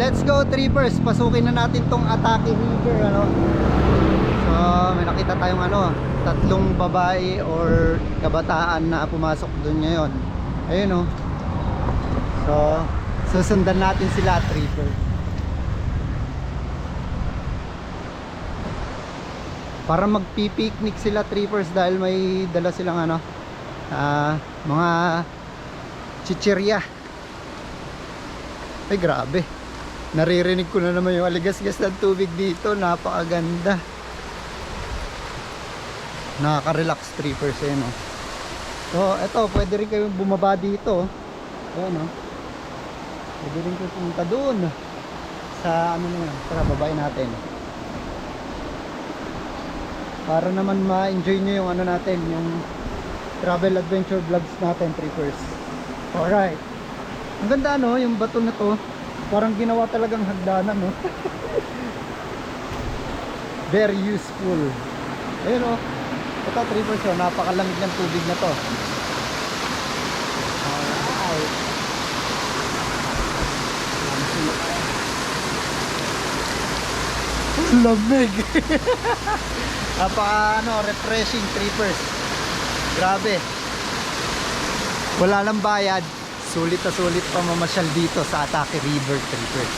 let's go trippers. Pasukin na natin tong Atake River ano. So, may nakita tayong ano, tatlong babae or kabataan na pumasok doon ngayon. Ayun oh. So, susundan natin sila tripper. Para magpi-picnic sila trippers dahil may dala silang ano, ah, mga chichirya. Ay grabe. Naririnig ko na naman yung aligas-gas ng tubig dito. Napakaganda. Nakaka-relax trippers eh no. So, eto, pwede rin kayong bumaba dito. Ayan no. Pwede rin kayo pumunta doon. Sa ano na yun. Tara, babae natin. Para naman ma-enjoy nyo yung ano natin, yung travel adventure vlogs natin, trippers. Alright. Ang ganda no, yung bato na to. Parang ginawa talagang hagdanan no. Very useful. Ayun oh. Ito trippers oh, napakalamig ng tubig na to. Alright. Lamig. Napaka ano, refreshing trippers. Grabe. Wala lang bayad. Sulit na sulit pa mamasyal dito sa Atake River Trippers.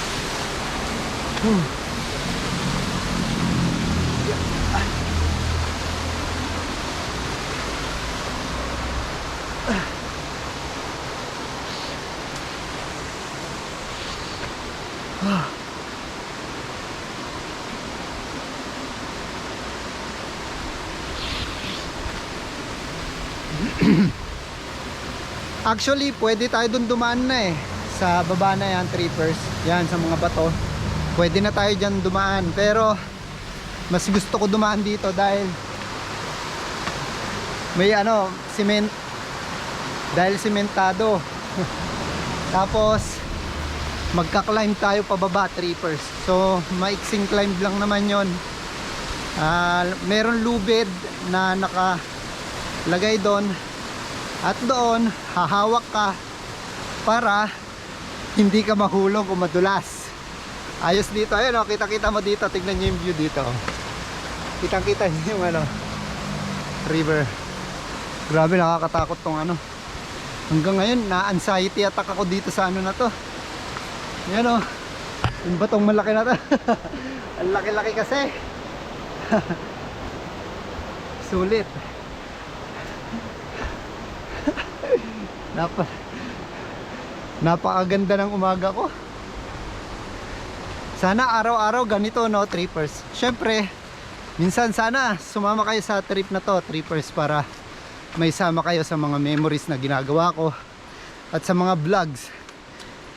Hmm. Actually, pwede tayo dun dumaan na eh. Sa baba na yan, trippers. Yan, sa mga bato. Pwede na tayo dyan dumaan. Pero, mas gusto ko dumaan dito dahil may ano, cement. Dahil sementado. Tapos, magka-climb tayo pababa, trippers. So, maiksing climb lang naman yon. Ah, meron lubid na nakalagay doon at doon, hahawak ka para hindi ka mahulog o madulas. Ayos dito. Ayun oh, kita-kita mo dito. Tignan niyo yung view dito. Kitang-kita niyo yung ano, river. Grabe nakakatakot tong ano. Hanggang ngayon, na-anxiety attack ako dito sa ano na to. Yan oh. Yung batong malaki na to. Ang laki-laki kasi. Sulit. Napa Napakaganda ng umaga ko. Sana araw-araw ganito no, trippers. Syempre, minsan sana sumama kayo sa trip na to, trippers para may sama kayo sa mga memories na ginagawa ko at sa mga vlogs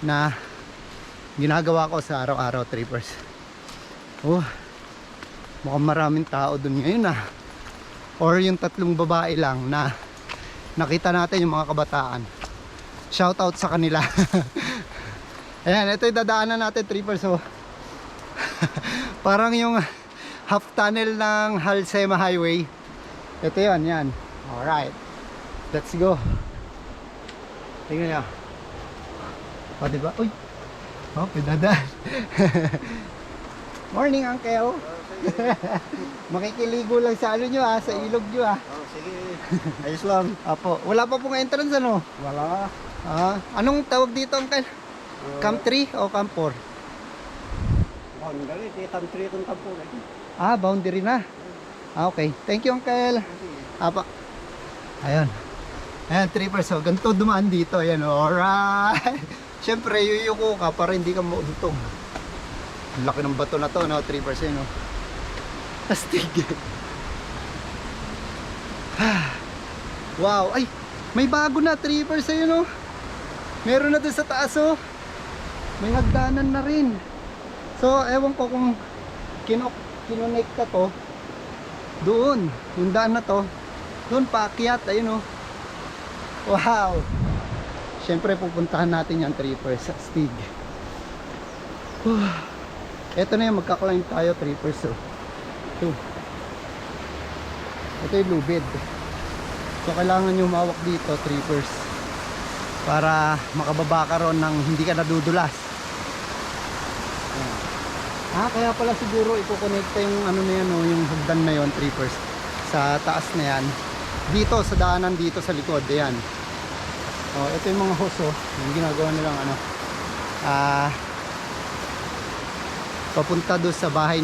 na ginagawa ko sa araw-araw, trippers. Oh. Mukhang maraming tao dun ngayon ah. Or yung tatlong babae lang na nakita natin yung mga kabataan. Shout out sa kanila. Ayan ito yung dadaanan natin trippers so. Parang yung half tunnel ng Halsema Highway. Ito yun yan. Alright. Let's go. Tingnan nyo. O diba? Uy! Oh pinadaan morning uncle makikiligo lang sa ano nyo ah sa ilog nyo ah Oh, sige. Ayos lang. Apo, wala pa pong entrance ano? Wala. Ah, anong tawag dito uncle? Camp 3 o Camp 4? Boundary, di tantri itong tampo na ito. Ah, boundary na. Ah, okay. Thank you uncle. Apa. Ayun. Ayan, trippers. So, ganito dumaan dito. Ayan, alright. Siyempre, yuyuko ka para hindi ka mauntong. Laki ng bato na to, no? Trippers yun, no? Astig. wow. Ay, may bago na, trippers. Ayun, no? Meron na doon sa taas, oh. May hagdanan na rin. So, ewan ko kung kinok kinonekta to doon, yung daan na to doon paakyat, ayun oh wow syempre pupuntahan natin yung trippers sa Stig eto na yung magka-climb tayo trippers oh ito ito yung lubid so kailangan nyo mawak dito trippers para makababa ka ron ng hindi ka nadudulas Ah, kaya pala siguro ikukonekta yung ano na yan, oh, yung hagdan na yon trippers. Sa taas na yan. Dito, sa daanan dito sa likod. Ayan. Oh, ito yung mga hose, oh. Yung ginagawa nilang ano. Ah, papunta doon sa bahay